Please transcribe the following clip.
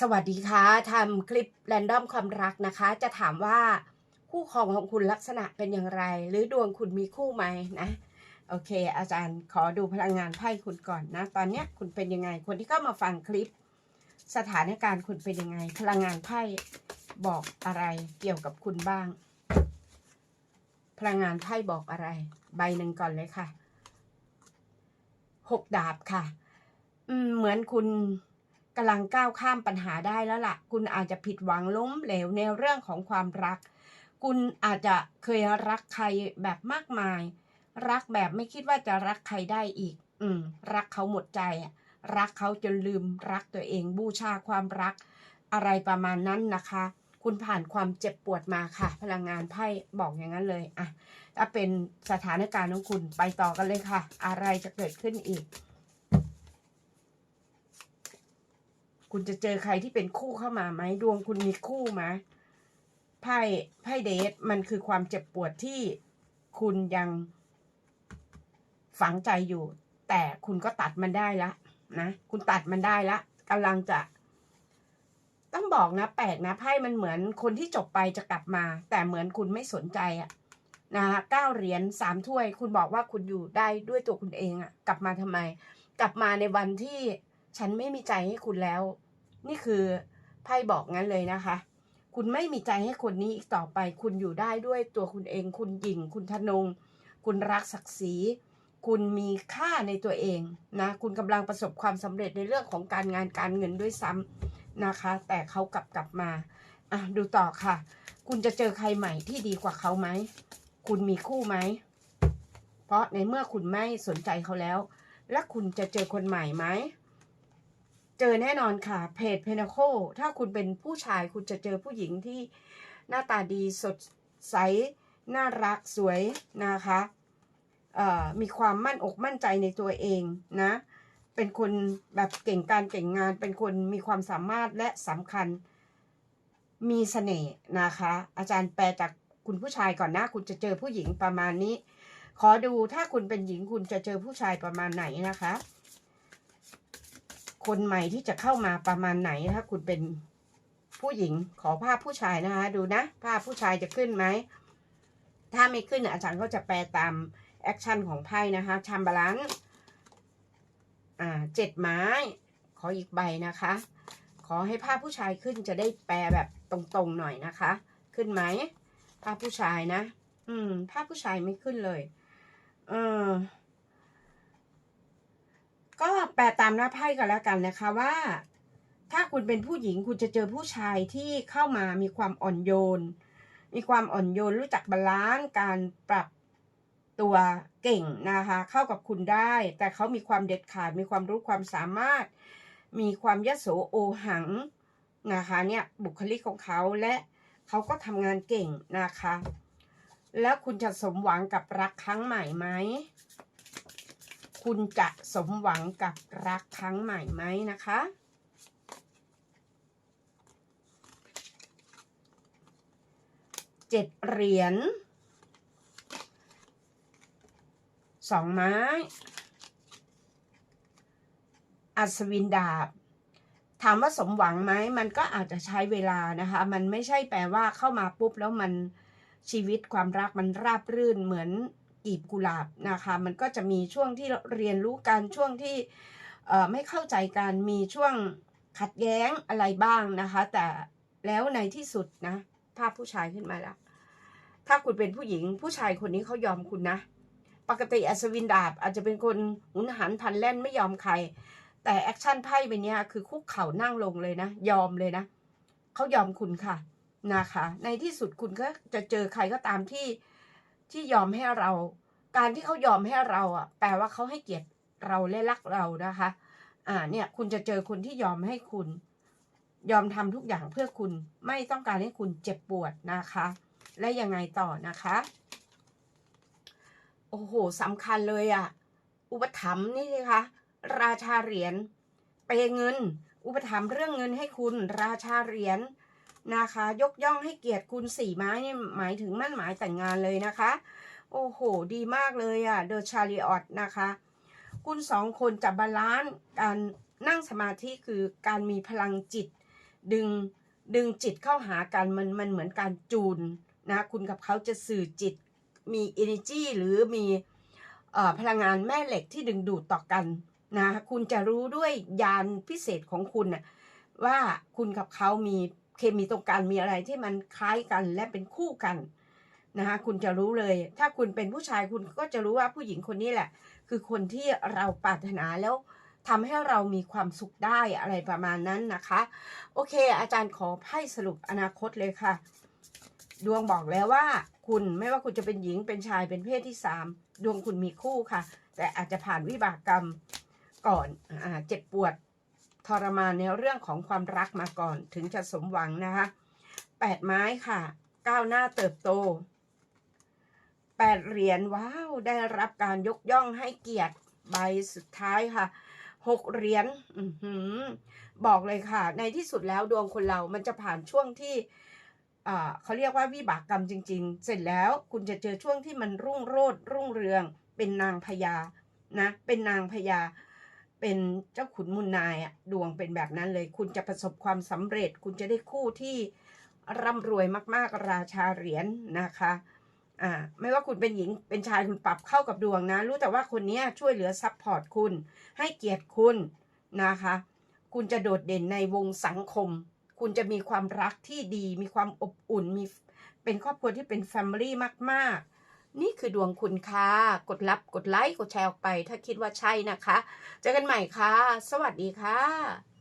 สวัสดีค่ะทำคลิปแรนดอมความรักนะคะ จะถามว่าคู่ครองของคุณลักษณะเป็นอย่างไร หรือดวงคุณมีคู่ไหมนะโอเค อาจารย์ขอดูพลังงานไพ่คุณก่อนนะ ตอนเนี้ยคุณเป็นยังไง คนที่เข้ามาฟังคลิป สถานการณ์คุณเป็นยังไง พลังงานไพ่บอกอะไรเกี่ยวกับคุณบ้าง พลังงานไพ่บอกอะไร ใบหนึ่งก่อนเลยค่ะหกดาบค่ะอืมเหมือนคุณ กำลังก้าวข้ามปัญหาได้แล้วล่ะ คุณอาจจะผิดหวังล้มเหลวในเรื่องของความรัก คุณอาจจะเคยรักใครแบบมากมาย รักแบบไม่คิดว่าจะรักใครได้อีก อืม รักเขาหมดใจ รักเขาจนลืม รักตัวเองบูชาความรัก อะไรประมาณนั้นนะคะ คุณผ่านความเจ็บปวดมาค่ะ พลังงานไพ่บอกอย่างนั้นเลย อะ ถ้าเป็นสถานการณ์ของคุณไปต่อกันเลยค่ะ อะไรจะเกิดขึ้นอีก คุณจะเจอใครที่เป็นคู่เข้ามาไหมดวงคุณมีคู่ไหมไพ่ไพ่เดทมันคือความเจ็บปวดที่คุณยังฝังใจอยู่ แต่คุณก็ตัดมันได้ละนะคุณตัดมันได้ละกำลังจะ ต้องบอกนะ แปลกนะไพ่มันเหมือนคนที่จบไปจะกลับมา แต่เหมือนคุณไม่สนใจอะนะคะเก้าเหรียญสามถ้วย คุณบอกว่าคุณอยู่ได้ด้วยตัวคุณเองอะกลับมาทำไม กลับมาในวันที่ฉันไม่มีใจให้คุณแล้ว นี่คือไพ่บอกงั้นเลยนะคะ คุณไม่มีใจให้คนนี้อีกต่อไป คุณอยู่ได้ด้วยตัวคุณเอง คุณหยิ่ง คุณทะนง คุณรักศักดิ์ศรี คุณมีค่าในตัวเองนะ คุณกำลังประสบความสำเร็จในเรื่องของการงานการเงินด้วยซ้ำนะคะ แต่เขากลับกลับมาอะดูต่อค่ะ คุณจะเจอใครใหม่ที่ดีกว่าเขาไหม คุณมีคู่ไหม เพราะในเมื่อคุณไม่สนใจเขาแล้ว และคุณจะเจอคนใหม่ไหม เจอแน่นอนค่ะ เพจเพน a โคถ้าคุณเป็นผู้ชายคุณจะเจอผู้หญิงที่หน้าตาดีสดใส น่ารักสวยนะคะมีความมั่นอกมั่นใจในตัวเองนะ เป็นคนแบบเก่งการเก่งงาน เป็นคนมีความสามารถและสำคัญ มีเสน่ห์นะคะ อาจารย์แปลจากคุณผู้ชายก่อนนะ คุณจะเจอผู้หญิงประมาณนี้ ขอดูถ้าคุณเป็นหญิงคุณจะเจอผู้ชายประมาณไหนนะคะ คนใหม่ที่จะเข้ามาประมาณไหนถ้าคุณเป็นผู้หญิงขอภาพผู้ชายนะคะ ดูนะ ภาพผู้ชายจะขึ้นไหม ถ้าไม่ขึ้นอาจารย์ก็จะแปลตามแอคชั่นของไพ่นะคะชัมบาลันอ่าเจ็ดไม้ ขออีกใบนะคะ ขอให้ภาพผู้ชายขึ้นจะได้แปลแบบตรงๆหน่อยนะคะ ขึ้นไหมภาพผู้ชายนะ อืม ภาพผู้ชายไม่ขึ้นเลย เออ ก็แปลตามหน้าไพ่กันแล้วกันนะคะว่า ถ้าคุณเป็นผู้หญิงคุณจะเจอผู้ชายที่เข้ามามีความอ่อนโยน มีความอ่อนโยนรู้จักบาลานซ์การปรับตัวเก่งนะคะ เข้ากับคุณได้ แต่เขามีความเด็ดขาดมีความรู้ความสามารถ มีความยโสโอหังนะคะเนี่ยบุคลิกของเขาและเขาก็ทำงานเก่งนะคะ แล้วคุณจะสมหวังกับรักครั้งใหม่ไหม คุณจะสมหวังกับรักครั้งใหม่ไหมนะคะ เจ็ดเหรียญสองไม้ อัศวินดาบ ถามว่าสมหวังไหม มันก็อาจจะใช้เวลานะคะ มันไม่ใช่แปลว่าเข้ามาปุ๊บแล้วมันชีวิตความรักมันราบรื่นเหมือน กีบกุหลาบนะคะ มันก็จะมีช่วงที่เรียนรู้กันช่วงที่ไม่เข้าใจกันมีช่วงขัดแย้งอะไรบ้างนะคะ แต่แล้วในที่สุดนะ ภาพผู้ชายขึ้นมาแล้ว ถ้าคุณเป็นผู้หญิงผู้ชายคนนี้เขายอมคุณนะ ปกติอัศวินดาบอาจจะเป็นคนหุนหันพันแล่นไม่ยอมใคร แต่แอคชั่นไพ่ใบนี้คือคุกเข่านั่งลงเลยนะ ยอมเลยนะเขายอมคุณค่ะนะคะ ในที่สุดคุณก็จะเจอใครก็ตามที่ ที่ยอมให้เรา การที่เขายอมให้เราอะ แปลว่าเขาให้เกียรติเราและรักเรานะคะ อ่าเนี่ย คุณจะเจอคนที่ยอมให้คุณ ยอมทำทุกอย่างเพื่อคุณไม่ต้องการให้คุณเจ็บปวดนะคะ และยังไงต่อนะคะ โอ้โหสำคัญเลยอะ อุปถัมภ์นี่สิคะ ราชาเหรียญเปย์เงิน อุปถัมภ์เรื่องเงินให้คุณ ราชาเหรียญ นะคะ ยกย่องให้เกียรติคุณสี่ไม้นี่หมายถึงมั่นหมายแต่งงานเลยนะคะ โอ้โห ดีมากเลยอะเดอะชาริออตนะคะ คุณสองคนจะบาลานซ์การนั่งสมาธิคือการมีพลังจิต ดึงดึงจิตเข้าหากันมันมันเหมือนการจูนนะคุณกับเขาจะสื่อจิตมี energy หรือมีอพลังงานแม่เหล็กที่ดึงดูดต่อกันนะคุณจะรู้ด้วยยานพิเศษของคุณนะว่าคุณกับเขามี เคมีตรงกันมีอะไรที่มันคล้ายกันและเป็นคู่กันนะคะคุณจะรู้เลย ถ้าคุณเป็นผู้ชายคุณก็จะรู้ว่าผู้หญิงคนนี้แหละ คือคนที่เราปรารถนาแล้วทำให้เรามีความสุขได้อะไรประมาณนั้นนะคะ โอเค อาจารย์ขอไพ่สรุปอนาคตเลยค่ะ ดวงบอกแล้วว่า คุณไม่ว่าคุณจะเป็นหญิงเป็นชายเป็นเพศที่สามดวงคุณมีคู่ค่ะ แต่อาจจะผ่านวิบากกรรมก่อนอเจ็บปวด ทรมานในเรื่องของความรักมาก่อน ถึงจะสมหวังนะคะแปดไม้ค่ะ ก้าวหน้าเติบโตแปดเหรียญว้าวได้รับการยกย่องให้เกียรติใบสุดท้ายค่ะหกเหรียญบอกเลยค่ะ ในที่สุดแล้วดวงคนเรามันจะผ่านช่วงที่เขาเรียกว่าวิบากกรรมจริง ๆ เสร็จแล้วคุณจะเจอช่วงที่มันรุ่งโรจน์รุ่งเรือง เป็นนางพญานะ เป็นนางพญา เป็นเจ้าขุนมุนนายอะดวงเป็นแบบนั้นเลย คุณจะประสบความสำเร็จ คุณจะได้คู่ที่ร่ำรวยมาก ๆ ราชาเหรียญนะคะอ่าไม่ว่าคุณเป็นหญิงเป็นชายคุณปรับเข้ากับดวงนะ รู้แต่ว่าคนนี้ช่วยเหลือซัพพอร์ตคุณ ให้เกียรติคุณนะคะ คุณจะโดดเด่นในวงสังคม คุณจะมีความรักที่ดี มีความอบอุ่นมีเป็นครอบครัวที่เป็นแฟมิลี่มาก ๆ นี่คือดวงคุณค่ะ กดรับกดไลค์กดแชร์ออกไป ถ้าคิดว่าใช่นะคะ เจอกันใหม่ค่ะ สวัสดีค่ะ